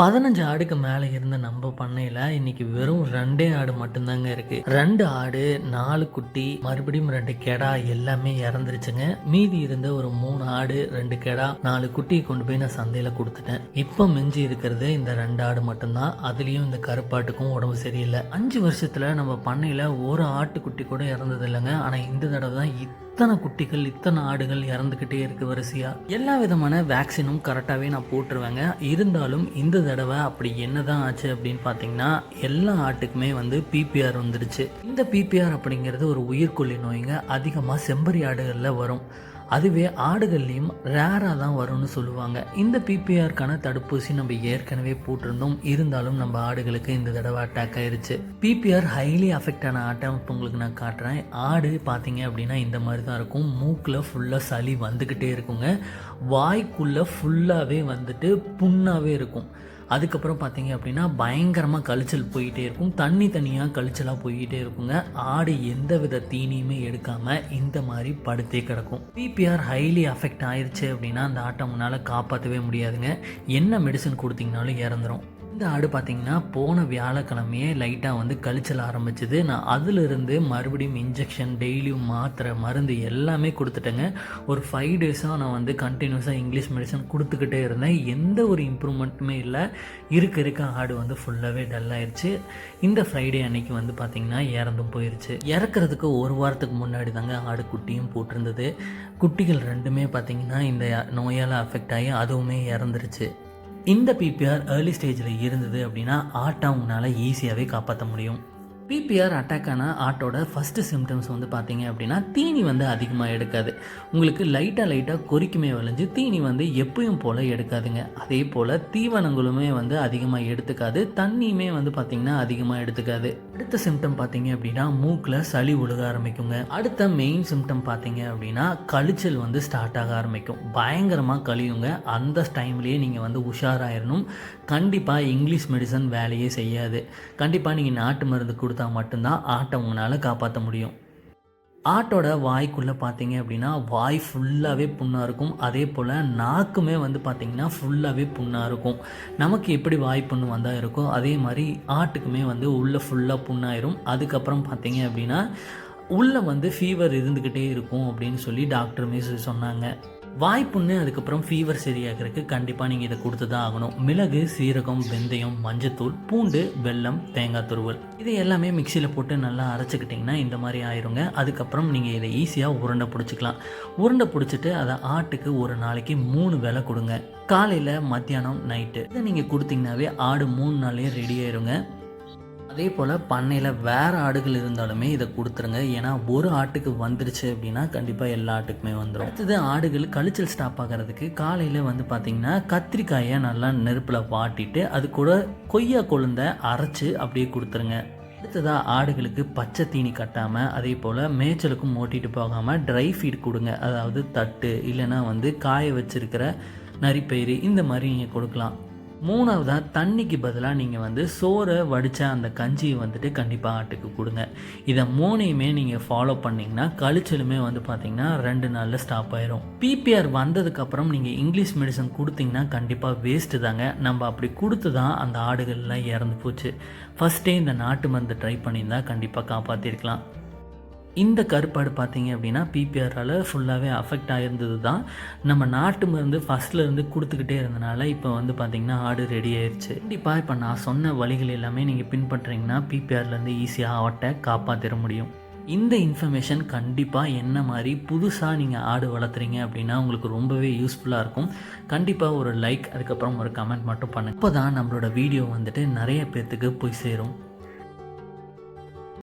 பதினஞ்சு ஆடுக்கு மேலே இருந்த நம்ம பண்ணையில் இன்னைக்கு வெறும் ரெண்டே ஆடு மட்டும்தாங்க இருக்கு. ரெண்டு ஆடு நாலு குட்டி மறுபடியும் ரெண்டு கெடா எல்லாமே இறந்துருச்சுங்க. மீதி இருந்த ஒரு மூணு ஆடு ரெண்டு கெடா நாலு குட்டியை கொண்டு போய் நான் சந்தையில் கொடுத்துட்டேன். இப்போ மிஞ்சி இருக்கிறது இந்த ரெண்டு ஆடு மட்டும்தான். அதுலேயும் இந்த கருப்பாட்டுக்கும் உடம்பு சரியில்லை. அஞ்சு வருஷத்தில் நம்ம பண்ணையில் ஒரு ஆட்டுக்குட்டி கூட இறந்தது இல்லைங்க ஆனால் இந்த தடவை தான் இத்தனை குட்டிகள் இத்தனை ஆடுகள் இறந்துக்கிட்டே இருக்கு வரிசையா? எல்லா விதமான வேக்சினும் கரெக்டாகவே நான் போட்டுருவேங்க. இருந்தாலும் இந்த தடவை அப்படி என்னதான் ஆச்சு அப்படின்னு பார்த்தீங்கன்னா எல்லா ஆட்டுக்குமே வந்து பிபிஆர் வந்துடுச்சு. இந்த பிபிஆர் அப்படிங்கிறது ஒரு உயிர்கொல்லி நோய்ங்க. அதிகமாக செம்பரி ஆடுகளில் வரும். அதுவே ஆடுகள்லையும் ரேராக தான் வரும்னு சொல்லுவாங்க. இந்த பிபிஆருக்கான தடுப்பூசி நம்ம ஏற்கனவே போட்டிருந்தோம். இருந்தாலும் நம்ம ஆடுகளுக்கு இந்த தடவை அட்டாக் ஆயிருச்சு. பிபிஆர் ஹைலி அஃபெக்ட் ஆன ஆட்டை இப்போ உங்களுக்கு நான் காட்டுறேன். ஆடு பார்த்தீங்க அப்படின்னா இந்த மாதிரி தான் இருக்கும். மூக்கில் ஃபுல்லாக சளி வந்துக்கிட்டே இருக்குங்க. வாய்க்குள்ளே ஃபுல்லாகவே வந்துட்டு புண்ணாகவே இருக்கும். அதுக்கப்புறம் பார்த்தீங்க அப்படின்னா பயங்கரமாக கழிச்சல் போயிட்டே இருக்கும். தண்ணி தனியாக கழிச்சலாக போய்கிட்டே இருக்குங்க. ஆடு எந்த வித தீனியுமே எடுக்காமல் இந்த மாதிரி படுத்தே கிடக்கும். பிபிஆர் ஹைலி அஃபெக்ட் ஆயிடுச்சு அப்படின்னா அந்த ஆட்டை முன்னால் காப்பாற்றவே முடியாதுங்க. என்ன மெடிசன் கொடுத்தீங்கனாலும் இறந்துரும். இந்த ஆடு பார்த்திங்கன்னா போன வியாழக்கிழமையே லைட்டாக வந்து கழிச்சல் ஆரம்பிச்சது. நான் அதிலிருந்து மறுபடியும் இன்ஜெக்ஷன் டெய்லியும் மாத்திரை மருந்து எல்லாமே கொடுத்துட்டேங்க. ஒரு ஃபைவ் டேஸாக நான் வந்து கண்டினியூஸாக இங்கிலீஷ் மெடிசன் கொடுத்துக்கிட்டே இருந்தேன். எந்த ஒரு இம்ப்ரூவ்மெண்ட்டுமே இல்லை. இருக்க இருக்க ஆடு வந்து ஃபுல்லாகவே டல்லாயிருச்சு இந்த ஃப்ரைடே அன்னைக்கு வந்து பார்த்திங்கன்னா இறந்தும் போயிருச்சு. இறக்குறதுக்கு ஒரு வாரத்துக்கு முன்னாடி தாங்க ஆடு குட்டியும் போட்டிருந்தது. குட்டிகள் ரெண்டுமே பார்த்திங்கன்னா இந்த நோயால் அஃபெக்ட் ஆகி அதுவுமே இறந்துருச்சு. இந்த பிபிஆர் ஏர்லி ஸ்டேஜில் இருந்தது அப்படின்னா ஆட்டை உங்களால் ஈஸியாகவே காப்பாற்ற முடியும். பிபிஆர் அட்டாக் ஆன ஆட்டோட ஃபஸ்ட்டு சிம்டம்ஸ் வந்து பார்த்தீங்க அப்படின்னா தீனி வந்து அதிகமாக எடுக்காது. உங்களுக்கு லைட்டாக லைட்டாக கொறிக்குமே வளைஞ்சு தீனி வந்து எப்பயும் போல் எடுக்காதுங்க. அதே போல் தீவனங்களுமே வந்து அதிகமாக எடுத்துக்காது. தண்ணியுமே வந்து பார்த்திங்கன்னா அதிகமாக எடுத்துக்காது. அடுத்த சிம்டம் பார்த்தீங்க அப்படின்னா மூக்கில் சளி ஒழுக ஆரம்பிக்குங்க. அடுத்த மெயின் சிம்டம் பார்த்தீங்க அப்படின்னா கழிச்சல் வந்து ஸ்டார்ட் ஆக ஆரம்பிக்கும். பயங்கரமாக கழியுங்க. அந்த டைம்லேயே நீங்கள் வந்து உஷாராயிடணும் கண்டிப்பாக இங்கிலீஷ் மெடிசன் வேலையே செய்யாது. கண்டிப்பாக நீங்கள் நாட்டு மருந்து கொடுத்து மட்டும்தான் ஆட்டை உங்களால் காப்பாற்ற முடியும். ஆட்டோட வாய்க்குள்ளே பார்த்தீங்க அப்படின்னா வாய் ஃபுல்லாகவே புண்ணாக இருக்கும். அதே போல் நாக்குமே வந்து பார்த்திங்கன்னா ஃபுல்லாகவே புண்ணாக இருக்கும். நமக்கு எப்படி வாய் புண்ணு வந்தால் இருக்கோ அதே மாதிரி ஆட்டுக்குமே வந்து உள்ளே ஃபுல்லாக புண்ணாயிரும். அதுக்கப்புறம் பார்த்தீங்க அப்படின்னா உள்ளே வந்து ஃபீவர் இருந்துக்கிட்டே இருக்கும் அப்படின்னு சொல்லி டாக்டருமே சொன்னாங்க. வாய்ப்புண்ணு அதுக்கப்புறம் ஃபீவர் சரியாகிறதுக்கு கண்டிப்பாக நீங்கள் இதை கொடுத்து தான் ஆகணும். மிளகு சீரகம் வெந்தயம் மஞ்சத்தூள் பூண்டு வெல்லம் தேங்காய் துருவல். இது எல்லாமே மிக்சியில் போட்டு நல்லா அரைச்சிக்கிட்டிங்கன்னா இந்த மாதிரி ஆயிருங்க. அதுக்கப்புறம் நீங்கள் இதை ஈஸியாக உருண்டை பிடிச்சிக்கலாம். உருண்டை பிடிச்சிட்டு அதை ஆட்டுக்கு ஒரு நாளைக்கு மூணு வேலை கொடுங்க. காலையில் மத்தியானம் நைட்டு இதை நீங்கள் கொடுத்தீங்கன்னாவே ஆடு மூணு நாளையும் ரெடி ஆயிருங்க. அதே போல் பண்ணையில் வேறு ஆடுகள் இருந்தாலுமே இதை கொடுத்துருங்க. ஏன்னா ஒரு ஆட்டுக்கு வந்துருச்சு அப்படின்னா கண்டிப்பாக எல்லா ஆட்டுக்குமே வந்துடும் அடுத்தது ஆடுகள் கழிச்சல் ஸ்டாப் ஆகிறதுக்கு காலையில் வந்து பார்த்திங்கன்னா கத்திரிக்காயை நல்லா நெருப்பில் வாட்டிட்டு அது கூட கொய்யா கொழுந்த அரைச்சி அப்படியே கொடுத்துருங்க. அடுத்ததாக ஆடுகளுக்கு பச்சை தீனி கட்டாமல் அதே போல் மேய்ச்சலுக்கும் ஓட்டிகிட்டு போகாமல் ட்ரை ஃபீட் கொடுங்க. அதாவது தட்டு இல்லைன்னா வந்து காய வச்சிருக்கிற நரிப்பயிறு இந்த மாதிரி நீங்கள் கொடுக்கலாம். மூணாவதாக தண்ணிக்கு பதிலாக நீங்கள் வந்து சோறை வடித்த அந்த கஞ்சியை வந்துட்டு கண்டிப்பாக ஆட்டுக்கு கொடுங்க. இதை மூணையுமே நீங்கள் ஃபாலோ பண்ணிங்கன்னா கழிச்சலுமே வந்து பார்த்திங்கன்னா ரெண்டு நாளில் ஸ்டாப் ஆயிரும். பிபிஆர் வந்ததுக்கப்புறம் நீங்கள் இங்கிலீஷ் மெடிசன் கொடுத்தீங்கன்னா கண்டிப்பாக வேஸ்ட்டு தாங்க. நம்ம அப்படி கொடுத்து தான் அந்த ஆடுகள்லாம் இறந்து போச்சு. ஃபஸ்ட்டே இந்த நாட்டு மருந்து ட்ரை பண்ணியிருந்தால் கண்டிப்பாக காப்பாற்றிருக்கலாம் இந்த கருப்பாடு பார்த்தீங்க அப்படின்னா பிபிஆரால் ஃபுல்லாகவே அஃபெக்ட் ஆகிருந்தது தான் நம்ம நாட்டு மருந்து ஃபஸ்ட்டில் இருந்து கொடுத்துக்கிட்டே இருந்தனால இப்போ வந்து பார்த்திங்கன்னா ஆடு ரெடி ஆயிடுச்சு கண்டிப்பாக இப்போ நான் சொன்ன வழிகள் எல்லாமே நீங்கள் பின்பற்றுறீங்கன்னா பிபிஆர்லேருந்து ஈஸியாக ஆட்டை காப்பாற்றிட முடியும். இந்த இன்ஃபர்மேஷன் கண்டிப்பாக என்ன மாதிரி புதுசாக நீங்கள் ஆடு வளர்த்துறீங்க அப்படின்னா உங்களுக்கு ரொம்பவே யூஸ்ஃபுல்லாக இருக்கும். கண்டிப்பாக ஒரு லைக் அதுக்கப்புறம் ஒரு கமெண்ட் மட்டும் பண்ணுங்கள் இப்போ தான் நம்மளோட வீடியோ வந்துட்டு நிறைய பேர்த்துக்கு போய் சேரும்.